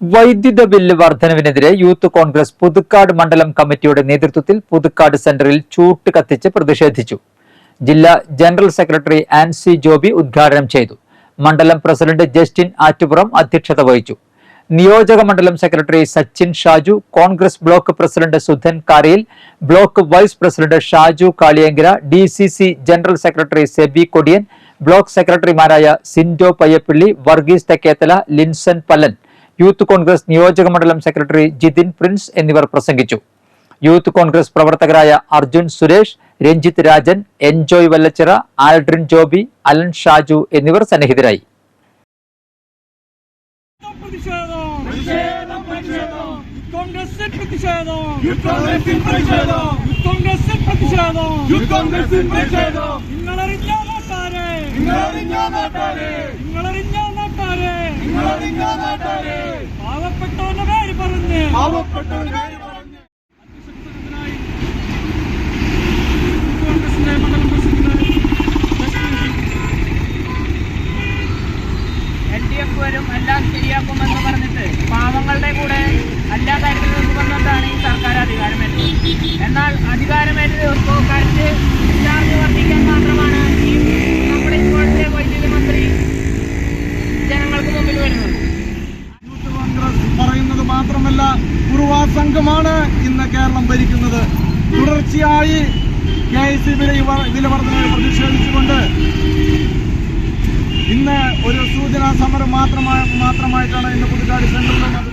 വൈദ്യുത ബില്ല് വർധനവിനെതിരെ യൂത്ത് കോൺഗ്രസ് പുതുക്കാട് മണ്ഡലം കമ്മിറ്റിയുടെ നേതൃത്വത്തിൽ പുതുക്കാട് സെന്ററിൽ ചൂട്ട് കത്തിച്ച് പ്രതിഷേധിച്ചു. ജില്ലാ ജനറൽ സെക്രട്ടറി ആൻസി ജോബി ഉദ്ഘാടനം ചെയ്തു. മണ്ഡലം പ്രസിഡന്റ് ജസ്റ്റിൻ ആറ്റുപുറം അധ്യക്ഷത വഹിച്ചു. നിയോജക മണ്ഡലം secretary Sachin Shaju Congress block president Sudhan Karayil block vice president Shaju Kaliyankara D general secretary Sebi Kodiyan block സെക്രട്ടറിമാരായ സിൻഡോ പയ്യപ്പള്ളി വർഗീസ് തെക്കേത്തല ലിൻസൻ പല്ലൻ യൂത്ത് കോൺഗ്രസ് നിയോജക മണ്ഡലം സെക്രട്ടറി ജിതിൻ പ്രിൻസ് എന്നിവർ പ്രസംഗിച്ചു. യൂത്ത് കോൺഗ്രസ് പ്രവർത്തകരായ Arjun Suresh Ranjith Rajan enjoy Vallachira Aldrin Joby Allen Shaju എന്നിവർ സന്നിഹിതരായി. നിങ്ങളറിഞ്ഞ നാട്ടാരെ. നിങ്ങളറിഞ്ഞ നാട്ടാരെ. നിങ്ങളറിഞ്ഞ നാട്ടാരെ നിങ്ങളറിഞ്ഞ നാട്ടാരെ പാവപ്പെട്ടവന്റെ പേര് പറഞ്ഞ് പറഞ്ഞ് പ്രസിഡന്റ് എൽ ഡി എഫ് വരും എല്ലാം ശരിയാക്കുമെന്ന് പറഞ്ഞിട്ട് സംഘമാണ് ഇന്ന് കേരളം ഭരിക്കുന്നത്. തുടർച്ചയായി കെ ഐ സി വില വില വർധനയിൽ പ്രതിഷേധിച്ചുകൊണ്ട് ഇന്ന് ഒരു സൂചനാ സമരം മാത്രമായി മാത്രമായിട്ടാണ് ഇന്ന് പുതുക്കാട് സെന്ററിലും